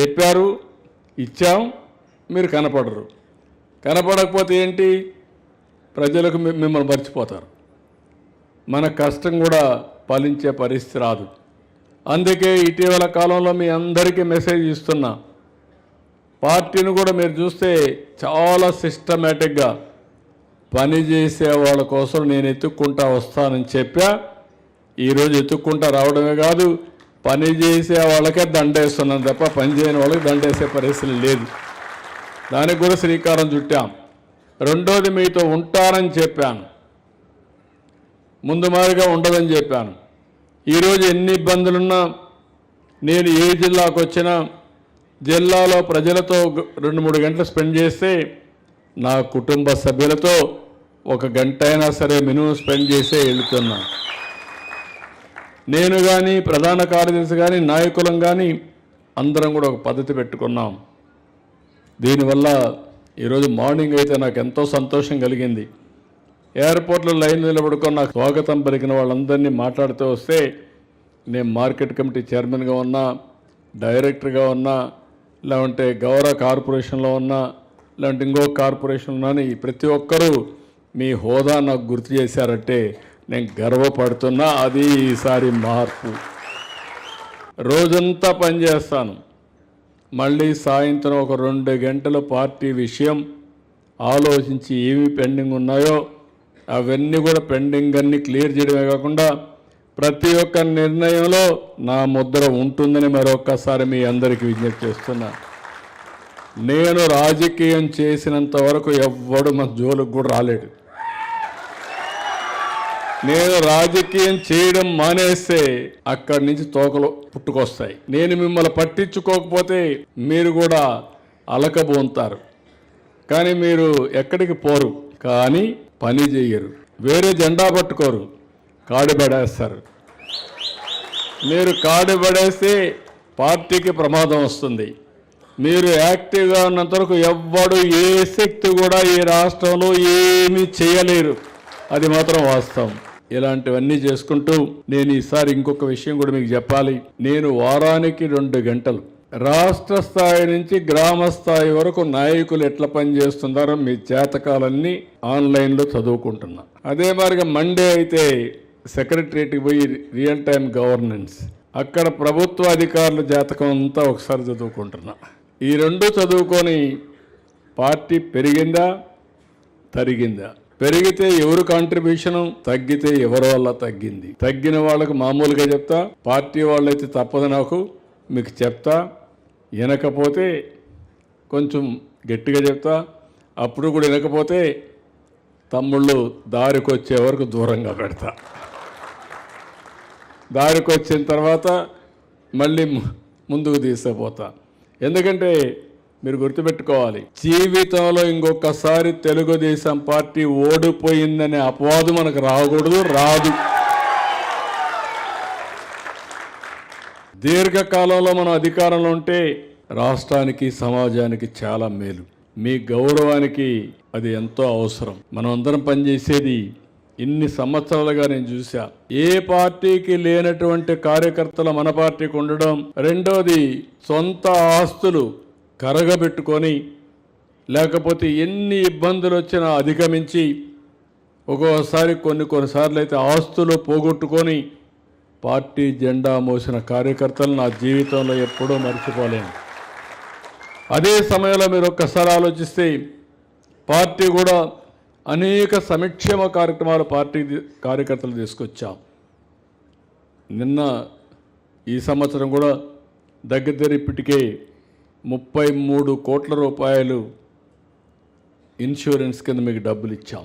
చెప్పారు ఇచ్చాం మీరు కనపడరు. కనపడకపోతే ఏంటి? ప్రజలకు మిమ్మల్ని మర్చిపోతారు. మన కష్టం కూడా ఫలించే పరిస్థితి రాదు. అందుకే ఇటీవల కాలంలో మీ అందరికీ మెసేజ్ ఇస్తున్నా. పార్టీని కూడా మీరు చూస్తే చాలా సిస్టమేటిక్గా పని చేసే వాళ్ళ కోసం నేను ఎత్తుక్కుంటా వస్తానని చెప్పా. ఈరోజు ఎత్తుక్కుంటా రావడమే కాదు పని చేసే వాళ్ళకే దండేస్తున్నాను తప్ప పని చేయని వాళ్ళకి దండేసే పరిస్థితి లేదు. దానికి కూడా శ్రీకారం చుట్టాం. రెండోది మీతో ఉంటానని చెప్పాను. ముందు మాదిరిగా ఉండదని చెప్పాను. ఈరోజు ఎన్ని ఇబ్బందులున్నా నేను ఏ జిల్లాకు వచ్చినా జిల్లాలో ప్రజలతో రెండు మూడు గంటలు స్పెండ్ చేస్తే నా కుటుంబ సభ్యులతో ఒక గంట అయినా సరే మినిమం స్పెండ్ చేసే వెళుతున్నాను. నేను కానీ ప్రధాన కార్యదర్శి కానీ నాయకులం కానీ అందరం కూడా ఒక పద్ధతి పెట్టుకున్నాం. దీనివల్ల ఈరోజు మార్నింగ్ అయితే నాకు ఎంతో సంతోషం కలిగింది. ఎయిర్పోర్ట్లో లైన్ నిలబడుకొని నాకు స్వాగతం పలికిన వాళ్ళందరినీ మాట్లాడుతూ వస్తే నేను మార్కెట్ కమిటీ చైర్మన్గా ఉన్నా డైరెక్టర్గా ఉన్నా లేవంటే గౌరవ కార్పొరేషన్లో ఉన్నా లేదంటే ఇంకో కార్పొరేషన్లో ఉన్నా ప్రతి ఒక్కరూ మీ హోదా నాకు గుర్తు చేశారంటే నేను గర్వపడుతున్నా అది ఈసారి మార్పు. రోజంతా పనిచేస్తాను మళ్ళీ సాయంత్రం ఒక రెండు గంటల పార్టీ విషయం ఆలోచించి ఏమి పెండింగ్ ఉన్నాయో అవన్నీ కూడా పెండింగ్ అన్ని క్లియర్ చేయడమే కాకుండా ప్రతి ఒక్క నిర్ణయంలో నా ముద్ర ఉంటుందని మరొక్కసారి మీ అందరికీ విజ్ఞప్తి చేస్తున్నా. నేను రాజకీయం చేసినంత వరకు ఎవ్వడు మన జోలికి కూడా రాలేడు. నేను రాజకీయం చేయడం మానేస్తే అక్కడి నుంచి తోకలు పుట్టుకొస్తాయి. నేను మిమ్మల్ని పట్టించుకోకపోతే మీరు కూడా అలకబోంతారు. కానీ మీరు ఎక్కడికి పోరు. కానీ పని చేయరు. వేరే జెండా పట్టుకోరు. కాడి పడేస్తారు. మీరు కాడి పడేస్తే పార్టీకి ప్రమాదం వస్తుంది. మీరు యాక్టివ్గా ఉన్నంత వరకు ఎవ్వడు ఏ శక్తి కూడా ఈ రాష్ట్రంలో ఏమీ చేయలేరు. అది మాత్రం వాస్తవం. ఇలాంటివన్నీ చేసుకుంటూ నేను ఈసారి ఇంకొక విషయం కూడా మీకు చెప్పాలి. నేను వారానికి రెండు గంటలు రాష్ట్ర స్థాయి నుంచి గ్రామ స్థాయి వరకు నాయకులు ఎట్లా పనిచేస్తున్నారో మీ చేతకాలన్నీ ఆన్లైన్లో చదువుకుంటున్నా. అదే మరిగా మండే అయితే సెక్రటరియట్కి పోయి రియల్ టైం గవర్నెన్స్ అక్కడ ప్రభుత్వ అధికారుల జాతకం అంతా ఒకసారి చదువుకుంటున్నా. ఈ రెండు చదువుకొని పార్టీ పెరిగిందా తరిగిందా? పెరిగితే ఎవరు కాంట్రిబ్యూషన్ తగ్గితే ఎవరి వల్ల తగ్గింది? తగ్గిన వాళ్ళకు మామూలుగా చెప్తా పార్టీ వాళ్ళైతే తప్పదు నాకు మీకు చెప్తా వినకపోతే కొంచెం గట్టిగా చెప్తా అప్పుడు కూడా వినకపోతే తమ్ముళ్ళు దారికి వచ్చే వరకు దూరంగా పెడతా. దారికి వచ్చిన తర్వాత మళ్ళీ ముందుకు తీసుకుపోతా. ఎందుకంటే మీరు గుర్తుపెట్టుకోవాలి. జీవితంలో ఇంకొకసారి తెలుగుదేశం పార్టీ ఓడిపోయిందనే అపవాదు మనకు రాకూడదు రాదు. దీర్ఘకాలంలో మనం అధికారంలో ఉంటే రాష్ట్రానికి సమాజానికి చాలా మేలు. మీ గౌరవానికి అది ఎంతో అవసరం. మనం అందరం పనిచేసేది ఇన్ని సంవత్సరాలుగా నేను చూసా ఏ పార్టీకి లేనటువంటి కార్యకర్తలు మన పార్టీకి ఉండడం. రెండోది సొంత ఆస్తులు. కరగబెట్టుకొని లేకపోతే ఎన్ని ఇబ్బందులు వచ్చినా అధిగమించి ఒక్కోసారి కొన్ని కొన్నిసార్లు అయితే ఆస్తులు పోగొట్టుకొని పార్టీ జెండా మోసిన కార్యకర్తలు నా జీవితంలో ఎప్పుడూ మర్చిపోలేను. అదే సమయంలో మీరు ఒక్కసారి ఆలోచిస్తే పార్టీ కూడా అనేక సంక్షేమ కార్యక్రమాలు పార్టీ కార్యకర్తలు తీసుకొచ్చాం. నిన్న ఈ సంవత్సరం కూడా దగ్గర దగ్గర ఇప్పటికే ముప్పై మూడు కోట్ల రూపాయలు ఇన్సూరెన్స్ కింద మీకు డబ్బులు ఇచ్చాం.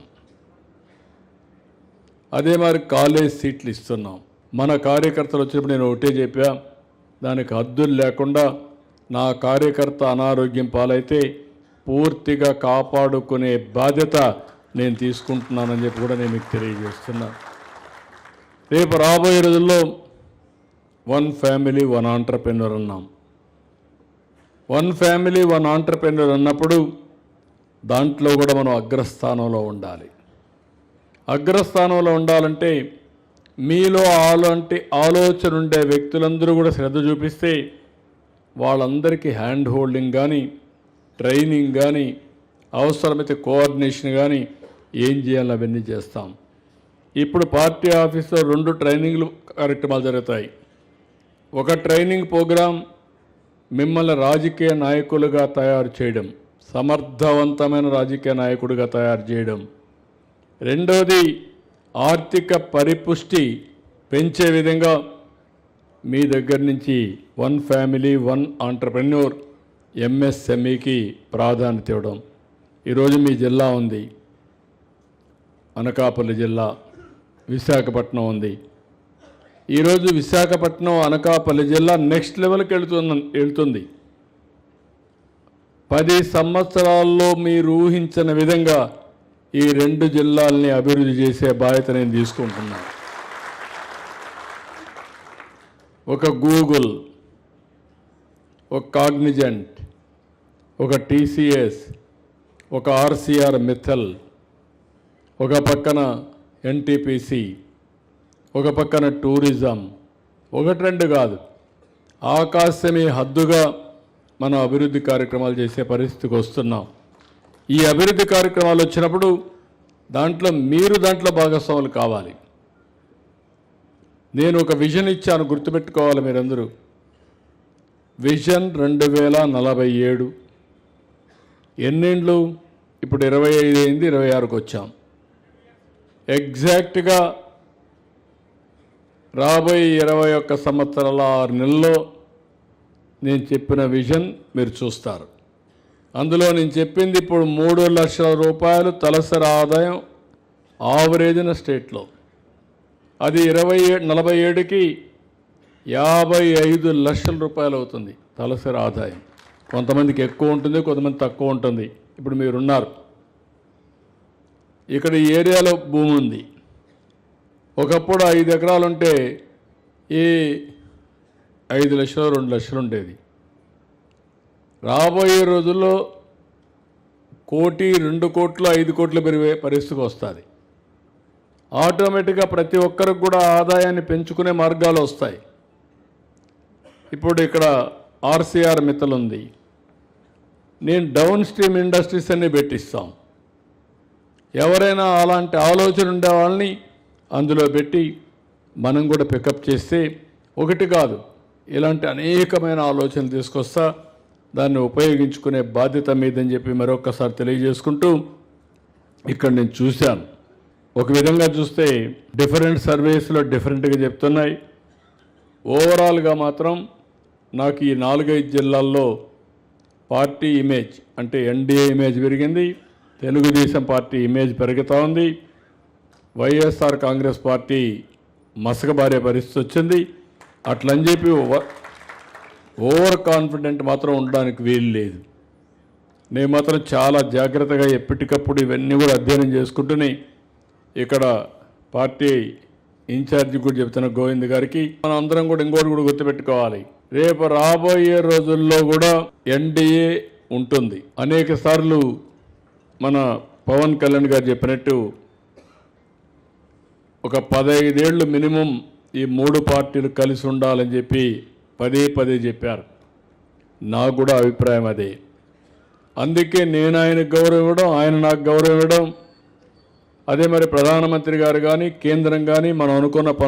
అదే మరి కాలేజ్ సీట్లు ఇస్తున్నాం. మన కార్యకర్తలు వచ్చినప్పుడు నేను ఒకటే చెప్పా దానికి హద్దులు లేకుండా నా కార్యకర్త అనారోగ్యం పాలైతే పూర్తిగా కాపాడుకునే బాధ్యత నేను తీసుకుంటున్నానని చెప్పి కూడా నేను మీకు తెలియజేస్తున్నా. రేపు రాబోయే రోజుల్లో వన్ ఫ్యామిలీ వన్ ఆంటర్ప్రెన్యూర్ అన్నాం. వన్ ఫ్యామిలీ వన్ ఆంటర్ప్రెన్యూర్ అన్నప్పుడు దాంట్లో కూడా మనం అగ్రస్థానంలో ఉండాలి. అగ్రస్థానంలో ఉండాలంటే మీలో అలాంటి ఆలోచన ఉండే వ్యక్తులందరూ కూడా శ్రద్ధ చూపిస్తే వాళ్ళందరికీ హ్యాండ్ హోల్డింగ్ కానీ ట్రైనింగ్ కానీ అవసరమైతే కోఆర్డినేషన్ కానీ ఏం చేయాలో అవన్నీ చేస్తాం. ఇప్పుడు పార్టీ ఆఫీస్లో రెండు ట్రైనింగ్లు కార్యక్రమాలు జరుగుతాయి. ఒక ట్రైనింగ్ ప్రోగ్రాం మిమ్మల్ని రాజకీయ నాయకులుగా తయారు చేయడం సమర్థవంతమైన రాజకీయ నాయకుడిగా తయారు చేయడం. రెండోది ఆర్థిక పరిపుష్టి పెంచే విధంగా మీ దగ్గర నుంచి వన్ ఫ్యామిలీ వన్ ఆంటర్ప్రెన్యూర్ ఎంఎస్ఎంఈకి ప్రాధాన్యత ఇవ్వడం. ఈరోజు మీ జిల్లా ఉంది. అనకాపల్లి జిల్లా విశాఖపట్నం ఉంది. ఈరోజు విశాఖపట్నం అనకాపల్లి జిల్లా నెక్స్ట్ లెవెల్కి వెళుతున్న వెళ్తుంది. పది సంవత్సరాల్లో మీరు ఊహించిన విధంగా ఈ రెండు జిల్లాల్ని అభివృద్ధి చేసే బాధ్యత నేను తీసుకుంటున్నాను. ఒక గూగుల్ ఒక కాగ్నిజెంట్ ఒక టీసీఎస్ ఒక ఆర్సీఆర్ మిథల్ ఒక పక్కన ఎన్టీపీసీ ఒక పక్కన టూరిజం ఒకటి రెండు కాదు. ఆకాశమే హద్దుగా మనం అభివృద్ధి కార్యక్రమాలు చేసే పరిస్థితికి వస్తున్నాం. ఈ అభివృద్ధి కార్యక్రమాలు వచ్చినప్పుడు దాంట్లో మీరు దాంట్లో భాగస్వాములు కావాలి. నేను ఒక విజన్ ఇచ్చాను గుర్తుపెట్టుకోవాలి మీరందరూ. విజన్ రెండు వేల నలభై ఏడు. ఎన్నేండ్లు? ఇప్పుడు ఇరవై ఐదు అయింది ఇరవై ఆరుకు వచ్చాం. ఎగ్జాక్ట్గా రాబోయే ఇరవై ఒక్క సంవత్సరాల ఆరు నెలల్లో నేను చెప్పిన విజన్ మీరు చూస్తారు. అందులో నేను చెప్పింది ఇప్పుడు మూడు లక్షల రూపాయలు తలసరి ఆదాయం ఆవరేజ్న స్టేట్లో. అది ఇరవై ఏ- నలభై ఏడుకి యాభై ఐదు లక్షల రూపాయలు అవుతుంది తలసరి ఆదాయం. కొంతమందికి ఎక్కువ ఉంటుంది కొంతమంది తక్కువ ఉంటుంది. ఇప్పుడు మీరున్నారు. ఇక్కడ ఈ ఏరియాలో భూమి ఉంది. ఒకప్పుడు ఐదు ఎకరాలు ఉంటే ఈ ఐదు లక్షలు రెండు లక్షలు ఉండేది. రాబోయే రోజుల్లో కోటి రెండు కోట్లు ఐదు కోట్లు పెరిగే పరిస్థితికి వస్తుంది. ఆటోమేటిక్గా ప్రతి ఒక్కరికి కూడా ఆదాయాన్ని పెంచుకునే మార్గాలు వస్తాయి. ఇప్పుడు ఇక్కడ ఆర్సీఆర్ మిత్తలు ఉంది నేను డౌన్ స్ట్రీమ్ ఇండస్ట్రీస్ అన్ని పెట్టిస్తాం. ఎవరైనా అలాంటి ఆలోచన ఉండే వాళ్ళని అందులో పెట్టి మనం కూడా పికప్ చేస్తే ఒకటి కాదు ఇలాంటి అనేకమైన ఆలోచనలు తీసుకొస్తా దాన్ని ఉపయోగించుకునే బాధ్యత మీదని చెప్పి మరొకసారి తెలియజేసుకుంటూ ఇక్కడ నేను చూశాను. ఒక విధంగా చూస్తే డిఫరెంట్ సర్వీస్లో డిఫరెంట్గా చెప్తున్నాయి. ఓవరాల్గా మాత్రం నాకు ఈ నాలుగైదు జిల్లాల్లో పార్టీ ఇమేజ్ అంటే ఎన్డీఏ ఇమేజ్ పెరిగింది తెలుగుదేశం పార్టీ ఇమేజ్ పెరుగుతూ ఉంది. వైఎస్ఆర్ కాంగ్రెస్ పార్టీ మసకబారే పరిస్థితి వచ్చింది. అట్లని చెప్పి ఓవర్ కాన్ఫిడెంట్ మాత్రం ఉండడానికి వీలు లేదు. నేను మాత్రం చాలా జాగ్రత్తగా ఎప్పటికప్పుడు ఇవన్నీ కూడా అధ్యయనం చేసుకుంటూనే ఇక్కడ పార్టీ ఇన్ఛార్జి కూడా చెప్తున్న గోవింద్ గారికి మనం అందరం కూడా ఇంకోటి కూడా గుర్తుపెట్టుకోవాలి. రేపు రాబోయే రోజుల్లో కూడా ఎన్డీఏ ఉంటుంది. అనేక సార్లు మన పవన్ కళ్యాణ్ గారు చెప్పినట్టు ఒక పదహైదేళ్ళు మినిమం ఈ మూడు పార్టీలు కలిసి ఉండాలని చెప్పి పదే పదే చెప్పారు. నాకు కూడా అభిప్రాయం అదే. అందుకే నేను ఆయనకు గౌరవం ఇవ్వడం ఆయన నాకు గౌరవం ఇవ్వడం అదే మరి ప్రధానమంత్రి గారు కానీ కేంద్రం కానీ మనం అనుకున్న